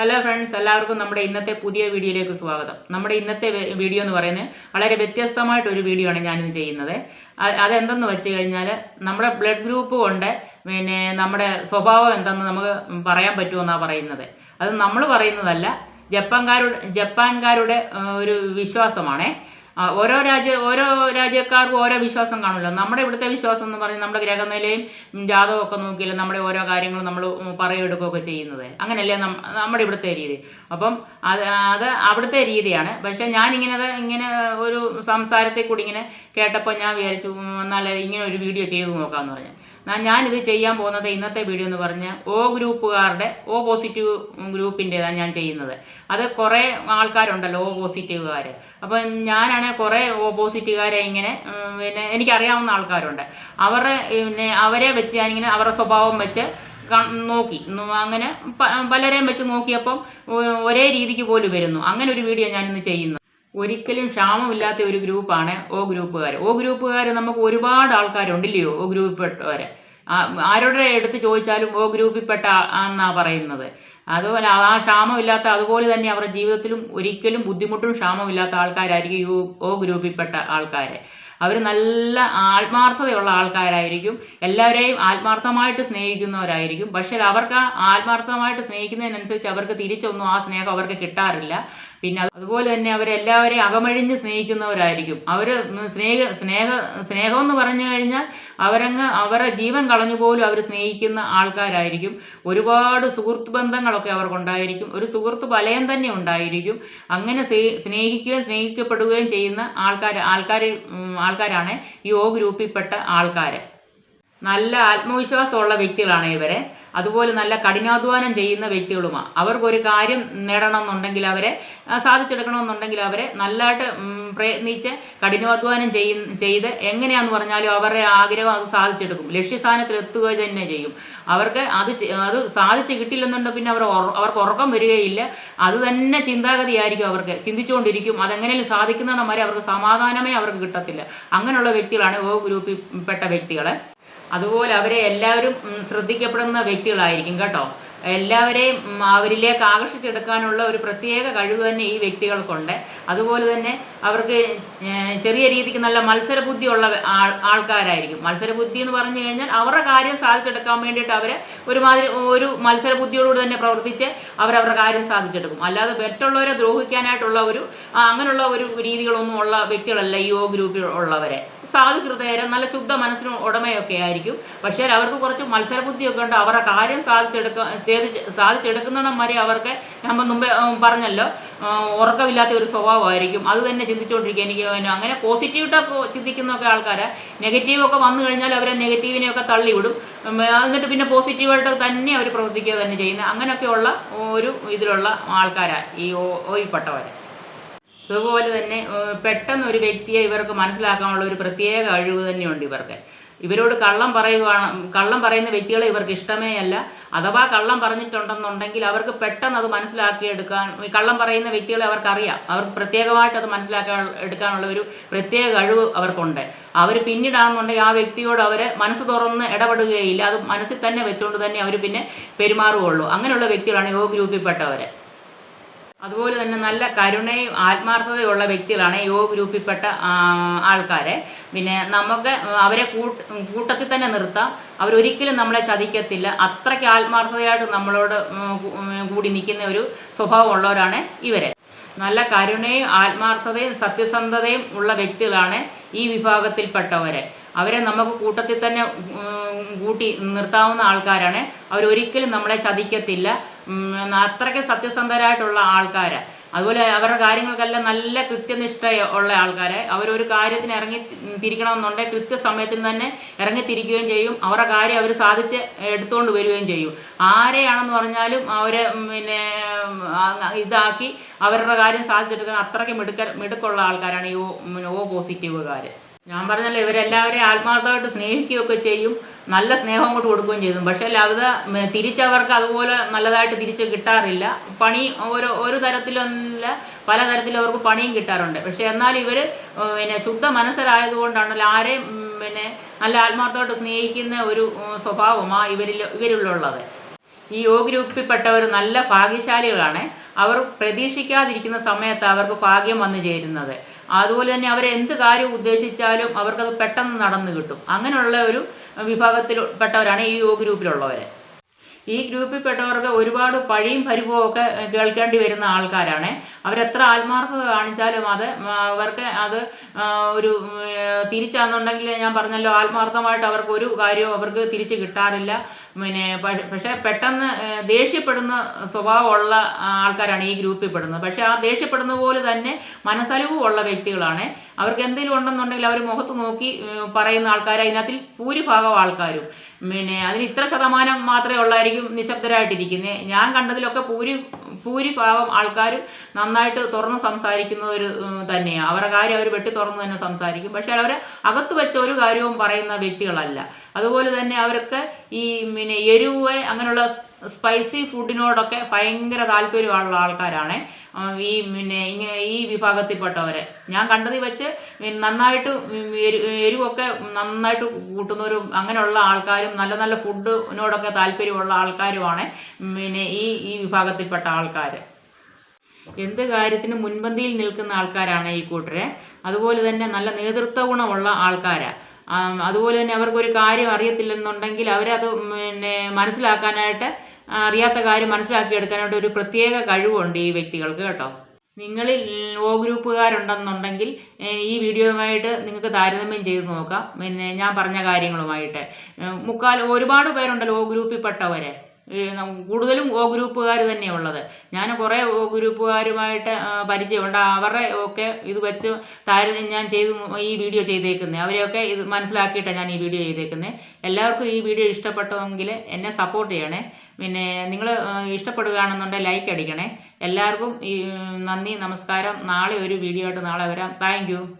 Hello friends എല്ലാവർക്കും നമ്മുടെ ഇന്നത്തെ പുതിയ വീഡിയോയിലേക്ക് സ്വാഗതം. നമ്മുടെ ഇന്നത്തെ വീഡിയോ എന്ന് പറയുന്നത് വളരെ വ്യത്യസ്തമായിട്ടൊരു വീഡിയോ ആണ് ഞാനിന്ന് ചെയ്യുന്നത്. അതെന്തെന്ന് വെച്ച് കഴിഞ്ഞാൽ നമ്മുടെ ബ്ലഡ് ഗ്രൂപ്പ് കൊണ്ട് പിന്നെ നമ്മുടെ സ്വഭാവം എന്തെന്ന് നമുക്ക് പറയാൻ പറ്റുമെന്നാണ് പറയുന്നത്. അത് നമ്മൾ പറയുന്നതല്ല ജപ്പാൻകാരുടെ ജപ്പാൻകാരുടെ ഒരു വിശ്വാസമാണേ. ഓരോ രാജ്യ ഓരോ രാജ്യക്കാർക്കും ഓരോ വിശ്വാസം കാണുമല്ലോ. നമ്മുടെ ഇവിടുത്തെ വിശ്വാസം എന്ന് പറഞ്ഞാൽ നമ്മുടെ ഗ്രഹനിലയും ജാതവും ഒക്കെ നോക്കിയാലും നമ്മുടെ ഓരോ കാര്യങ്ങളും നമ്മൾ പറയെടുക്കുകയൊക്കെ ചെയ്യുന്നത്. അങ്ങനെയല്ലേ നമ്മുടെ ഇവിടുത്തെ രീതി. അപ്പം അത് അത് അവിടുത്തെ രീതിയാണ്. പക്ഷേ ഞാനിങ്ങനെ ഇങ്ങനെ ഒരു സംസാരത്തെ കൂടി ഇങ്ങനെ കേട്ടപ്പോൾ ഞാൻ വിചാരിച്ചു എന്നാൽ ഇങ്ങനെ ഒരു വീഡിയോ ചെയ്തു നോക്കാമെന്ന് പറഞ്ഞു. ഞാനിത് ചെയ്യാൻ പോകുന്നത് ഇന്നത്തെ വീഡിയോ എന്ന് പറഞ്ഞാൽ ഓ ഗ്രൂപ്പുകാരുടെ ഓ പോസിറ്റീവ് ഗ്രൂപ്പിന്റെതാണ് ഞാൻ ചെയ്യുന്നത്. അത് കുറേ ആൾക്കാരുണ്ടല്ലോ ഓ പോസിറ്റീവുകാർ അപ്പം ഞാനാണെങ്കിൽ കുറേ ഓപ്പോസിറ്റുകാരെ ഇങ്ങനെ പിന്നെ എനിക്കറിയാവുന്ന ആൾക്കാരുണ്ട്. അവരുടെ പിന്നെ അവരെ വെച്ച് ഞാനിങ്ങനെ അവരുടെ സ്വഭാവം വെച്ച് നോക്കി. അങ്ങനെ പലരെയും വെച്ച് നോക്കിയപ്പം ഒരേ രീതിക്ക് പോലും വരുന്നു. അങ്ങനെ ഒരു വീഡിയോ ഞാനിന്ന് ചെയ്യുന്നു. ഒരിക്കലും ക്ഷാമമില്ലാത്ത ഒരു ഗ്രൂപ്പാണ് ഓ ഗ്രൂപ്പുകാർ ഓ ഗ്രൂപ്പുകാർ നമുക്ക് ഒരുപാട് ആൾക്കാരുണ്ടല്ലയോ ഓ ഗ്രൂപ്പിൽപ്പെട്ടവരെ ആരുടെ എടുത്ത് ചോദിച്ചാലും ഓ ഗ്രൂപ്പിൽപ്പെട്ട എന്നാണ് പറയുന്നത്. അതുപോലെ ആ ക്ഷാമമില്ലാത്ത അതുപോലെ തന്നെ അവരുടെ ജീവിതത്തിലും ഒരിക്കലും ബുദ്ധിമുട്ടും ക്ഷാമമില്ലാത്ത ആൾക്കാരായിരിക്കും യു ഓ ഗ്രൂപ്പിൽപ്പെട്ട ആൾക്കാർ അവർ നല്ല ആത്മാർത്ഥതയുള്ള ആൾക്കാരായിരിക്കും. എല്ലാവരെയും ആത്മാർത്ഥമായിട്ട് സ്നേഹിക്കുന്നവരായിരിക്കും. പക്ഷേ അവർക്ക് ആത്മാർത്ഥമായിട്ട് സ്നേഹിക്കുന്നതിനനുസരിച്ച് അവർക്ക് തിരിച്ചൊന്നും ആ സ്നേഹം അവർക്ക് കിട്ടാറില്ല. പിന്നെ അതുപോലെ തന്നെ അവരെല്ലാവരെയും അകമഴിഞ്ഞ് സ്നേഹിക്കുന്നവരായിരിക്കും. അവർ സ്നേഹ സ്നേഹ സ്നേഹം എന്ന് പറഞ്ഞു കഴിഞ്ഞാൽ അവരങ്ങ് അവരുടെ ജീവൻ കളഞ്ഞു പോലും അവർ സ്നേഹിക്കുന്ന ആൾക്കാരായിരിക്കും. ഒരുപാട് സുഹൃത്ത് ബന്ധങ്ങളൊക്കെ അവർക്കുണ്ടായിരിക്കും. ഒരു സുഹൃത്ത് വലയം തന്നെ ഉണ്ടായിരിക്കും. അങ്ങനെ സ്നേഹിക്കുകയും സ്നേഹിക്കപ്പെടുകയും ചെയ്യുന്ന ആൾക്കാർ ആൾക്കാർ ആൾക്കാരാണ് ഈ ഓ ഗ്രൂപ്പിൽപ്പെട്ട ആൾക്കാർ നല്ല ആത്മവിശ്വാസമുള്ള വ്യക്തികളാണ് ഇവരെ. അതുപോലെ നല്ല കഠിനാധ്വാനം ചെയ്യുന്ന വ്യക്തികളുമാണ് അവർക്കൊരു കാര്യം നേടണമെന്നുണ്ടെങ്കിൽ അവരെ സാധിച്ചെടുക്കണമെന്നുണ്ടെങ്കിൽ അവരെ നല്ലതായിട്ട് പ്രയത്നിച്ച് കഠിനാധ്വാനം ചെയ്യ ചെയ്ത് എങ്ങനെയാണെന്ന് പറഞ്ഞാലും അവരുടെ ആഗ്രഹം അത് സാധിച്ചെടുക്കും. ലക്ഷ്യസ്ഥാനത്തിൽ എത്തുക തന്നെ ചെയ്യും. അവർക്ക് അത് അത് സാധിച്ച് കിട്ടില്ലെന്നുണ്ടെങ്കിൽ പിന്നെ അവർ അവർക്ക് ഉറക്കം വരികയില്ല. അത് തന്നെ ചിന്താഗതിയായിരിക്കും അവർക്ക്. ചിന്തിച്ചുകൊണ്ടിരിക്കും. അതെങ്ങനെയും സാധിക്കുന്നതാണ് വരെ അവർക്ക് സമാധാനമേ അവർക്ക് കിട്ടത്തില്ല. അങ്ങനെയുള്ള വ്യക്തികളാണ് ഓ ഗ്രൂപ്പിൽ പെട്ട വ്യക്തികൾ അതുപോലെ അവരെ എല്ലാവരും ശ്രദ്ധിക്കപ്പെടുന്ന വ്യക്തികളായിരിക്കും കേട്ടോ. എല്ലാവരെയും അവരിലേക്ക് ആകർഷിച്ചെടുക്കാനുള്ള ഒരു പ്രത്യേക കഴിവ് തന്നെ ഈ വ്യക്തികൾക്കുണ്ട്. അതുപോലെ തന്നെ അവർക്ക് ചെറിയ രീതിക്ക് നല്ല മത്സരബുദ്ധിയുള്ള ആൾ ആൾക്കാരായിരിക്കും. മത്സരബുദ്ധി എന്ന് പറഞ്ഞു കഴിഞ്ഞാൽ അവരുടെ കാര്യം സാധിച്ചെടുക്കാൻ വേണ്ടിയിട്ട് അവർ ഒരുമാതിരി ഒരു മത്സരബുദ്ധിയോടുകൂടി തന്നെ പ്രവർത്തിച്ച് അവരവരുടെ കാര്യം സാധിച്ചെടുക്കും. അല്ലാതെ മറ്റുള്ളവരെ ദ്രോഹിക്കാനായിട്ടുള്ള ഒരു അങ്ങനെയുള്ള ഒരു രീതികളൊന്നും ഉള്ള വ്യക്തികളല്ല ഈ ഗ്രൂപ്പിൽ ഉള്ളവരെ സാധുഹൃദയരും നല്ല ശുദ്ധ മനസ്സിനും ഉടമയൊക്കെ ആയിരിക്കും. പക്ഷേ അവർക്ക് കുറച്ച് മത്സരബുദ്ധിയൊക്കെ ഉണ്ട്. അവരുടെ കാര്യം സാധിച്ചെടുക്ക ചെയ്ത് സാധിച്ചെടുക്കുന്നിടം വരെ അവർക്ക് നമ്മൾ മുമ്പേ പറഞ്ഞല്ലോ. ഉറക്കമില്ലാത്ത ഒരു സ്വഭാവമായിരിക്കും. അത് തന്നെ ചിന്തിച്ചുകൊണ്ടിരിക്കുക എനിക്ക് അങ്ങനെ പോസിറ്റീവായിട്ടൊക്കെ ചിന്തിക്കുന്നൊക്കെ ആൾക്കാരെ. നെഗറ്റീവൊക്കെ വന്നു കഴിഞ്ഞാൽ അവരെ നെഗറ്റീവിനെയൊക്കെ തള്ളിവിടും. എന്നിട്ട് പിന്നെ പോസിറ്റീവായിട്ട് തന്നെ അവർ പ്രവർത്തിക്കുക തന്നെ ചെയ്യുന്നത്. അങ്ങനെയൊക്കെയുള്ള ഒരു ഇതിലുള്ള ആൾക്കാരാണ് ഈ ഓയിൽപ്പെട്ടവരെ. അതുപോലെ തന്നെ പെട്ടെന്ന് ഒരു വ്യക്തിയെ ഇവർക്ക് മനസ്സിലാക്കാനുള്ള ഒരു പ്രത്യേക കഴിവ് തന്നെയുണ്ട് ഇവർക്ക്. ഇവരോട് കള്ളം പറയുവാണ് കള്ളം പറയുന്ന വ്യക്തികളെ ഇവർക്ക് ഇഷ്ടമേ അല്ല. അഥവാ കള്ളം പറഞ്ഞിട്ടുണ്ടെന്നുണ്ടെങ്കിൽ അവർക്ക് പെട്ടെന്ന് അത് മനസ്സിലാക്കിയെടുക്കാൻ കള്ളം പറയുന്ന വ്യക്തികളെ അവർക്കറിയാം. അവർക്ക് പ്രത്യേകമായിട്ട് അത് മനസ്സിലാക്കാൻ എടുക്കാനുള്ള ഒരു പ്രത്യേക കഴിവ് അവർക്കുണ്ട്. അവർ പിന്നീടാണെന്നുണ്ടെങ്കിൽ ആ വ്യക്തിയോട് അവരെ മനസ്സ് തുറന്ന് ഇടപെടുകയില്ല. അത് മനസ്സിൽ തന്നെ വെച്ചുകൊണ്ട് തന്നെ അവർ പിന്നെ പെരുമാറുകയുള്ളൂ. അങ്ങനെയുള്ള വ്യക്തികളാണ് യോഗ ഗ്രൂപ്പിൽപ്പെട്ടവർ അതുപോലെ തന്നെ നല്ല കരുണയും ആത്മാർത്ഥതയുള്ള വ്യക്തികളാണ് യോ ഗ്രൂപ്പിൽപ്പെട്ട ആൾക്കാരെ. പിന്നെ നമുക്ക് അവരെ കൂട്ട് കൂട്ടത്തിൽ തന്നെ നിർത്താം. അവരൊരിക്കലും നമ്മളെ ചതിക്കത്തില്ല. അത്രയ്ക്ക് ആത്മാർത്ഥതയായിട്ട് നമ്മളോട് കൂടി നിൽക്കുന്ന ഒരു സ്വഭാവമുള്ളവരാണ് ഇവരെ. നല്ല കരുണയും ആത്മാർത്ഥതയും സത്യസന്ധതയും ഉള്ള വ്യക്തികളാണ് ഈ വിഭാഗത്തിൽപ്പെട്ടവരെ. അവരെ നമുക്ക് കൂട്ടത്തിൽ തന്നെ കൂട്ടി നിർത്താവുന്ന ആൾക്കാരാണ്. അവരൊരിക്കലും നമ്മളെ ചതിക്കത്തില്ല. അത്രയ്ക്ക് സത്യസന്ധരായിട്ടുള്ള ആൾക്കാരാണ് അതുപോലെ അവരുടെ കാര്യങ്ങൾക്കെല്ലാം നല്ല കൃത്യനിഷ്ഠ ഉള്ള ആൾക്കാരെ. അവരൊരു കാര്യത്തിന് ഇറങ്ങി തിരിക്കണമെന്നുണ്ടെങ്കിൽ കൃത്യസമയത്തിന് തന്നെ ഇറങ്ങിത്തിരിക്കുകയും ചെയ്യും. അവരുടെ കാര്യം അവർ സാധിച്ച് എടുത്തുകൊണ്ട് വരികയും ചെയ്യും. ആരെയാണെന്ന് പറഞ്ഞാലും അവരെ പിന്നെ ഇതാക്കി അവരുടെ കാര്യം സാധിച്ചെടുക്കാൻ അത്രയ്ക്ക് മിടുക്ക മിടുക്കുള്ള ആൾക്കാരാണ് ഈ ഓ പോസിറ്റീവുകാർ ഞാൻ പറഞ്ഞല്ലോ ഇവരെല്ലാവരെയും ആത്മാർത്ഥമായിട്ട് സ്നേഹിക്കുകയൊക്കെ ചെയ്യും. നല്ല സ്നേഹം അങ്ങോട്ട് കൊടുക്കുകയും ചെയ്തു പക്ഷേ മ- തിരിച്ചവർക്ക് അതുപോലെ നല്ലതായിട്ട് തിരിച്ച് കിട്ടാറില്ല. പണി ഓരോ ഒരു തരത്തിലൊന്നുമില്ല പല തരത്തിലും അവർക്ക് പണിയും കിട്ടാറുണ്ട്. പക്ഷേ എന്നാൽ ഇവർ പിന്നെ ശുദ്ധ മനസ്സരായതുകൊണ്ടാണല്ലോ ആരെയും പിന്നെ നല്ല ആത്മാർത്ഥമായിട്ട് സ്നേഹിക്കുന്ന ഒരു സ്വഭാവമാണ് ഇവരിൽ ഇവരിലുള്ളത്. ഈ ഒ ഗ്രൂപ്പിൽപ്പെട്ടവർ നല്ല ഭാഗ്യശാലികളാണ്. അവർ പ്രതീക്ഷിക്കാതിരിക്കുന്ന സമയത്ത് അവർക്ക് ഭാഗ്യം വന്നു ചേരുന്നത്. അതുപോലെ തന്നെ അവർ കാര്യം ഉദ്ദേശിച്ചാലും അവർക്കത് പെട്ടെന്ന് നടന്നു കിട്ടും. അങ്ങനെയുള്ള ഒരു വിഭാഗത്തിൽ പെട്ടവരാണ് ഈ യോഗ ഗ്രൂപ്പിലുള്ളവർ ഈ ഗ്രൂപ്പിൽപ്പെട്ടവർക്ക് ഒരുപാട് പഴിയും പരിഭവവും ഒക്കെ കേൾക്കേണ്ടി വരുന്ന ആൾക്കാരാണ്. അവരെത്ര ആത്മാർത്ഥത കാണിച്ചാലും അത് അവർക്ക് അത് ഒരു തിരിച്ചാണെന്നുണ്ടെങ്കിൽ ഞാൻ പറഞ്ഞല്ലോ ആത്മാർത്ഥമായിട്ട് അവർക്ക് ഒരു കാര്യവും അവർക്ക് തിരിച്ച് കിട്ടാറില്ല. പിന്നെ പക്ഷെ പെട്ടെന്ന് ദേഷ്യപ്പെടുന്ന സ്വഭാവമുള്ള ആൾക്കാരാണ് ഈ ഗ്രൂപ്പിൽ പെടുന്നത് പക്ഷേ ആ ദേഷ്യപ്പെടുന്ന പോലെ തന്നെ മനസ്സലിവും ഉള്ള വ്യക്തികളാണ്. അവർക്ക് എന്തെങ്കിലും ഉണ്ടെന്നുണ്ടെങ്കിൽ അവർ മുഖത്ത് നോക്കി പറയുന്ന ആൾക്കാർ അതിനകത്തിൽ ഭൂരിഭാഗം ആൾക്കാരും പിന്നെ അതിന് ഇത്ര ശതമാനം മാത്രമേ ഉള്ളായിരിക്കും നിശബ്ദരായിട്ടിരിക്കുന്നത് ഞാൻ കണ്ടതിലൊക്കെ പൂരി ഭൂരിഭാഗം ആൾക്കാരും നന്നായിട്ട് തുറന്ന് സംസാരിക്കുന്നവർ തന്നെയാണ് അവരുടെ കാര്യം അവർ വെട്ടി തുറന്ന് തന്നെ സംസാരിക്കും. പക്ഷേ അവർ അകത്ത് വെച്ച ഒരു കാര്യവും പറയുന്ന വ്യക്തികളല്ല. അതുപോലെ തന്നെ അവർക്ക് ഈ പിന്നെ എരിവ് അങ്ങനെയുള്ള സ്പൈസി ഫുഡിനോടൊക്കെ ഭയങ്കര താല്പര്യമുള്ള ആൾക്കാരാണ്. ഈ പിന്നെ ഇങ്ങനെ ഈ വിഭാഗത്തിൽപ്പെട്ടവരെ. ഞാൻ കണ്ടതിൽ വെച്ച് നന്നായിട്ട് എരിവൊക്കെ നന്നായിട്ട് കൂട്ടുന്നവരും അങ്ങനെയുള്ള ആൾക്കാരും നല്ല നല്ല ഫുഡിനോടൊക്കെ താല്പര്യമുള്ള ആൾക്കാരുമാണ് പിന്നെ ഈ ഈ വിഭാഗത്തിൽപ്പെട്ട ആൾക്കാർ എന്ത് കാര്യത്തിനും മുൻപന്തിയിൽ നിൽക്കുന്ന ആൾക്കാരാണ് ഈ കൂട്ടരെ. അതുപോലെ തന്നെ നല്ല നേതൃത്വ ഗുണമുള്ള ആൾക്കാരാണ് അതുപോലെ തന്നെ അവർക്കൊരു കാര്യം അറിയത്തില്ലെന്നുണ്ടെങ്കിൽ അവരത് പിന്നെ മനസ്സിലാക്കാനായിട്ട് അറിയാത്ത കാര്യം മനസ്സിലാക്കിയെടുക്കാനായിട്ട് ഒരു പ്രത്യേക കഴിവുണ്ട് ഈ വ്യക്തികൾക്ക് കേട്ടോ. നിങ്ങളിൽ ഓ ഗ്രൂപ്പുകാരുണ്ടെന്നുണ്ടെങ്കിൽ ഈ വീഡിയോയുമായിട്ട് നിങ്ങൾക്ക് താരതമ്യം ചെയ്ത് നോക്കാം. പിന്നെ ഞാൻ പറഞ്ഞ കാര്യങ്ങളുമായിട്ട്. മുക്കാൽ ഒരുപാട് പേരുണ്ടല്ലോ ഓ ഗ്രൂപ്പിൽപ്പെട്ടവരെ. കൂടുതലും ഒ ഗ്രൂപ്പുകാർ തന്നെയാണ് ഉള്ളത്. ഞാൻ കുറേ ഒ ഗ്രൂപ്പുകാരുമായിട്ട് പരിചയമുണ്ട്. അവരുടെ ഒക്കെ ഇത് വെച്ച് താരതമ്യം ഞാൻ ചെയ്ത് ഈ വീഡിയോ ചെയ്തേക്കുന്നത് അവരെയൊക്കെ ഇത് മനസ്സിലാക്കിയിട്ടാണ് ഞാൻ ഈ വീഡിയോ ചെയ്തേക്കുന്നത് എല്ലാവർക്കും ഈ വീഡിയോ ഇഷ്ടപ്പെട്ടെങ്കിൽ എന്നെ സപ്പോർട്ട് ചെയ്യണേ. പിന്നെ നിങ്ങൾ ഇഷ്ടപ്പെടുകയാണെന്നുണ്ടെങ്കിൽ ലൈക്ക് അടിക്കണേ. എല്ലാവർക്കും ഈ നന്ദി നമസ്കാരം. നാളെ ഒരു വീഡിയോ ആയിട്ട് നാളെ വരാം. താങ്ക്